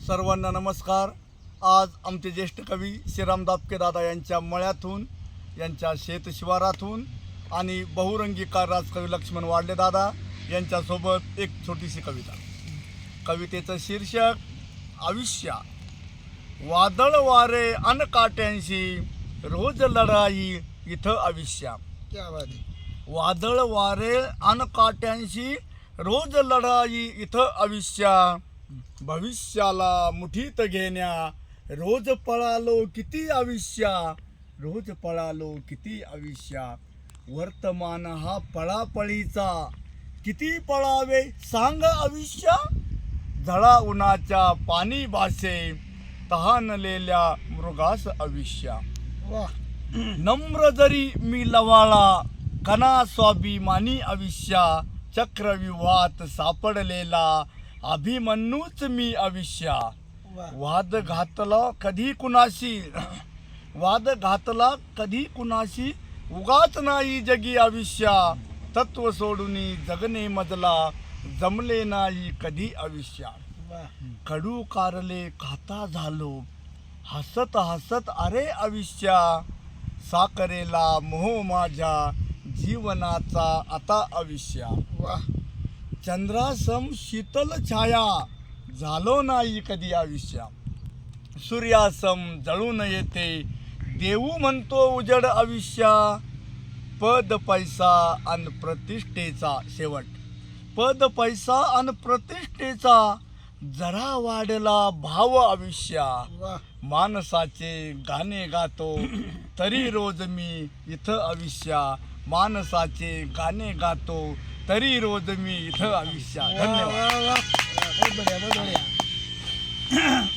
सर्वांना नमस्कार. आज आमचे ज्येष्ठ कवी श्रीराम दापके दादा यांच्या मळ्यातून यांच्या शेतशिवारातून आणि बहुरंगीकार राजकवी लक्ष्मण वाडले दादा यांच्यासोबत एक छोटीशी कविता. कवितेचं शीर्षक आयुष्या. वादळ वारे अनकाट्यांशी रोज लढाई इथं आयुष्या. वादळ वारे अनकाट्यांशी रोज लढाई इथं आयुष्या. भविष्याला मुठीत घेण्या रोज पळालो किती आयुष्या रोज पळालो किती आयुष्या. वर्तमान हा पळापळीचा किती पळावे सांग आयुष्या. झळा उन्हाच्या पाणी भासे तहानलेल्या मृगास आयुष्या. वा नम्र जरी मी लवाळा कना स्वाभिमानी आयुष्या चक्रव्यूहात सापडलेला अभिमन्यूच मी आयुष्या वा. वाद घातला कधी कुणाशी? वाद घातला कधी कुणाशी? उगाच नाही जगी आयुष्या तत्व सोडून जगणे मजला. जमले नाही कधी आयुष्या वा. कडू कारले खाता झालो. हसत हसत अरे आयुष्या साकरेला मोह माझ्या. जीवनाचा आता आयुष्या वा. चंद्रासम शीतल छाया. झालो नाही कधी आयुष्या सूर्यासम जळून येते. देऊ म्हणतो उजड आयुष्या. पद पैसा अन प्रतिष्ठेचा शेवट. पद पैसा अन प्रतिष्ठेचा जरा वाढला भाव आयुष्या. माणसाचे गाणे गातो. तरी रोज मी इथं आयुष्या. माणसाचे गाणे गातो. तरी रोज मी इथं आयुष्या वा धन्यवाद